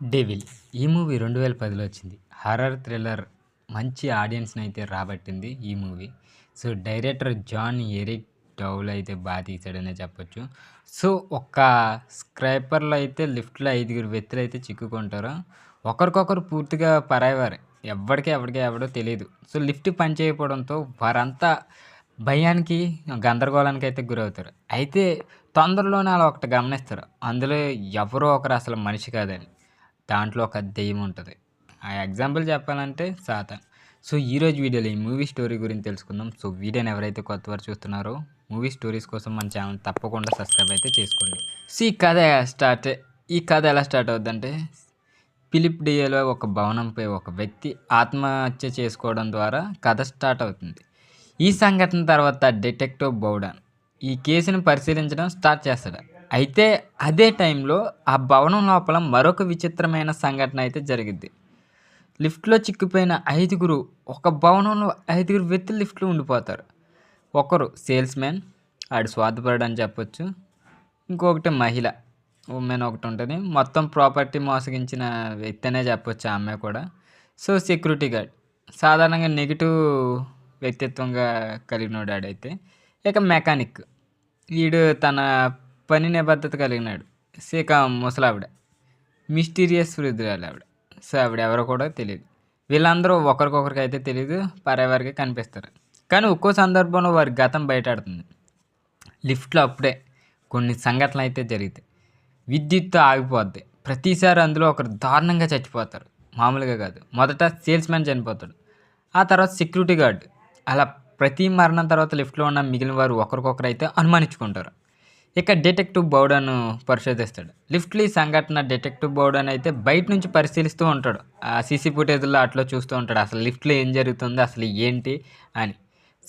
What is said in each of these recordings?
Devil. ఈ movie రెండు వేల పదిలో వచ్చింది. హర్రర్ థ్రిల్లర్ మంచి ఆడియన్స్ని అయితే రాబట్టింది ఈ movie. So director John Erick Dowdle అయితే బాగా తీశాడనే చెప్పొచ్చు. సో ఒక స్క్రైపర్లో అయితే లిఫ్ట్లో ఐదుగురు వ్యక్తులు అయితే చిక్కుకుంటారు ఒకరికొకరు పూర్తిగా పరాయవారే. ఎవరికి ఎవరికి ఎవడో తెలియదు సో లిఫ్ట్ పని చేయకపోవడంతో వారంతా భయానికి గందరగోళానికి అయితే గురవుతారు. అయితే తొందరలోనే అలా ఒకటి గమనిస్తారు. అందులో ఎవరో ఒకరు అసలు మనిషి కాదని. దాంట్లో ఒక దెయ్యం ఉంటుంది. ఆ ఎగ్జాంపుల్ చెప్పాలంటే సాతాన్. సో ఈరోజు వీడియోలో ఈ మూవీ స్టోరీ గురించి తెలుసుకుందాం. సో వీడియోని ఎవరైతే కొత్త వారు చూస్తున్నారో మూవీ స్టోరీస్ కోసం మన ఛానల్ తప్పకుండా సబ్స్క్రైబ్ అయితే చేసుకోండి. సో ఈ కథ స్టార్ట్ ఈ కథ ఎలా స్టార్ట్ అవుద్దంటే ఫిలిప్ డియోలో ఒక భవనంపై ఒక వ్యక్తి ఆత్మహత్య చేసుకోవడం ద్వారా కథ స్టార్ట్ అవుతుంది. ఈ సంఘటన తర్వాత డిటెక్టివ్ బౌడన్ ఈ కేసును పరిశీలించడం స్టార్ట్ చేస్తాడు. అయితే అదే టైంలో ఆ భవనం లోపల మరొక విచిత్రమైన సంఘటన అయితే జరిగింది. లిఫ్ట్లో చిక్కిపోయిన ఐదుగురు ఒక భవనంలో ఐదుగురు వ్యక్తులు లిఫ్ట్లో ఉండిపోతారు. ఒకరు సేల్స్ మ్యాన్ ఆడు స్వార్థపరుడు అని చెప్పొచ్చు. ఇంకొకటి మహిళ ఉమెన్ ఒకటి ఉంటుంది. మొత్తం ప్రాపర్టీ మోసగించిన వ్యక్తి అనే చెప్పొచ్చు ఆ అమ్మాయి కూడా. So security guard. సాధారణంగా నెగిటివ్ వ్యక్తిత్వంగా కలిగినోడు ఆడైతే ఇక మెకానిక్. వీడు తన పని నిబద్ధత కలిగినాడు. సీక ముసలావిడ. మిస్టీరియస్ వృద్ధురాలు ఆవిడ సో ఆవిడ ఎవరో కూడా తెలియదు వీళ్ళందరూ ఒకరికొకరికి అయితే తెలియదు పరేవారికి కనిపిస్తారు. కానీ ఒక్కో సందర్భంలో వారి గతం బయటాడుతుంది లిఫ్ట్లో అప్పుడే కొన్ని సంఘటనలు అయితే జరుగుతాయి విద్యుత్ ఆగిపోద్ది. ప్రతిసారి అందులో ఒకరు దారుణంగా చచ్చిపోతారు. మామూలుగా కాదు. మొదట సేల్స్ మ్యాన్ చనిపోతాడు. ఆ తర్వాత సెక్యూరిటీ గార్డ్. అలా ప్రతి మరణం తర్వాత లిఫ్ట్లో ఉన్న మిగిలిన వారు ఒకరికొకరు అయితే అనుమానించుకుంటారు. ఇక డిటెక్టివ్ బౌడన్ పరిశోధిస్తాడు. లిఫ్ట్లీ సంఘటన డిటెక్టివ్ బౌడన్ అయితే బయట నుంచి పరిశీలిస్తూ ఉంటాడు. ఆ సీసీ ఫుటేజ్లో అట్లా చూస్తూ ఉంటాడు. అసలు లిఫ్ట్లో ఏం జరుగుతుంది? అసలు ఏంటి? అని.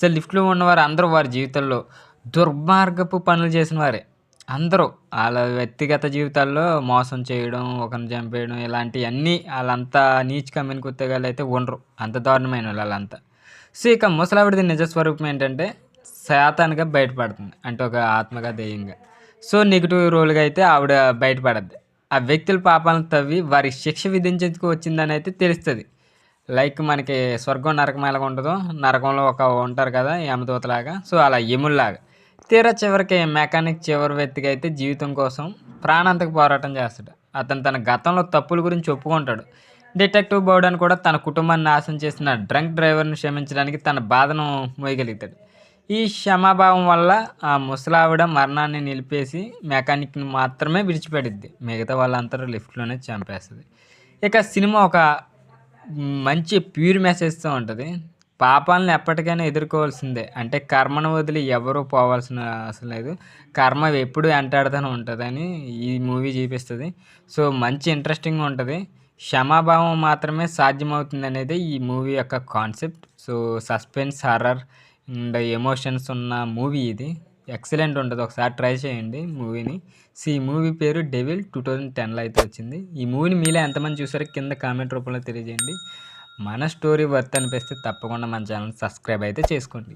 సో లిఫ్ట్లో ఉన్నవారు అందరూ వారి జీవితంలో దుర్మార్గపు పనులు చేసిన వారే. అందరూ వాళ్ళ వ్యక్తిగత జీవితాల్లో మోసం చేయడం ఒకరిని చంపేయడం ఇలాంటివన్నీ వాళ్ళంతా నీచ్ కమ్మిన కుత్తగాళ్ళు అయితే ఉండరు. అంత దారుణమైన వాళ్ళంతా. సో ఇక ముసలావిడిది నిజస్వరూపం ఏంటంటే శాతానికి బయటపడుతుంది. అంటే ఒక ఆత్మగా దెయ్యంగా సో నెగిటివ్ రోల్గా అయితే ఆవిడ బయటపడద్ది. ఆ వ్యక్తుల పాపాలను తవ్వి వారికి శిక్ష విధించేందుకు వచ్చిందని అయితే తెలుస్తుంది. లైక్ మనకి స్వర్గం నరకం ఎలాగ ఉంటుందో నరకంలో ఒక ఉంటారు కదా యమదూతలాగా. సో అలా యముల్లాగా. తీరా చివరికి మెకానిక్ చివరి వ్యక్తిగా అయితే జీవితం కోసం ప్రాణాంతకు పోరాటం చేస్తాడు. అతను తన గతంలో తప్పుల గురించి ఒప్పుకుంటాడు. డిటెక్టివ్ బౌడన్ కూడా తన కుటుంబాన్ని నాశనం చేసిన డ్రంక్ డ్రైవర్ను క్షమించడానికి తన బాధను మోయగలుగుతాడు. ఈ క్షమాభావం వల్ల ఆ ముసలావిడ మరణాన్ని నిలిపేసి మెకానిక్ని మాత్రమే విడిచిపెడుద్ది మిగతా వాళ్ళందరూ లిఫ్ట్లోనే చంపేస్తుంది. ఇక సినిమా ఒక మంచి ప్యూర్ మెసేజ్తో ఉంటుంది. పాపాలను ఎప్పటికైనా ఎదుర్కోవాల్సిందే. అంటే కర్మను వదిలి ఎవరు పోవాల్సిన అవసరం లేదు. కర్మ ఎప్పుడు వెంటాడుతూనే ఉంటుందని ఈ మూవీ చూపిస్తుంది. సో మంచి ఇంట్రెస్టింగ్ ఉంటుంది. క్షమాభావం మాత్రమే సాధ్యమవుతుంది అనేది ఈ మూవీ యొక్క concept so suspense horror and emotions ఉన్న మూవీ ఇది. ఎక్సలెంట్ ఉంటుంది. ఒకసారి ట్రై చేయండి మూవీని. సో ఈ మూవీ పేరు డెవిల్ టూ థౌజండ్ టెన్లో అయితే వచ్చింది. ఈ మూవీని మీలో ఎంతమంది చూసారో కింద కామెంట్ రూపంలో తెలియజేయండి. మన స్టోరీ వర్త్ అనిపిస్తే తప్పకుండా మన ఛానల్ సబ్స్క్రైబ్ అయితే చేసుకోండి.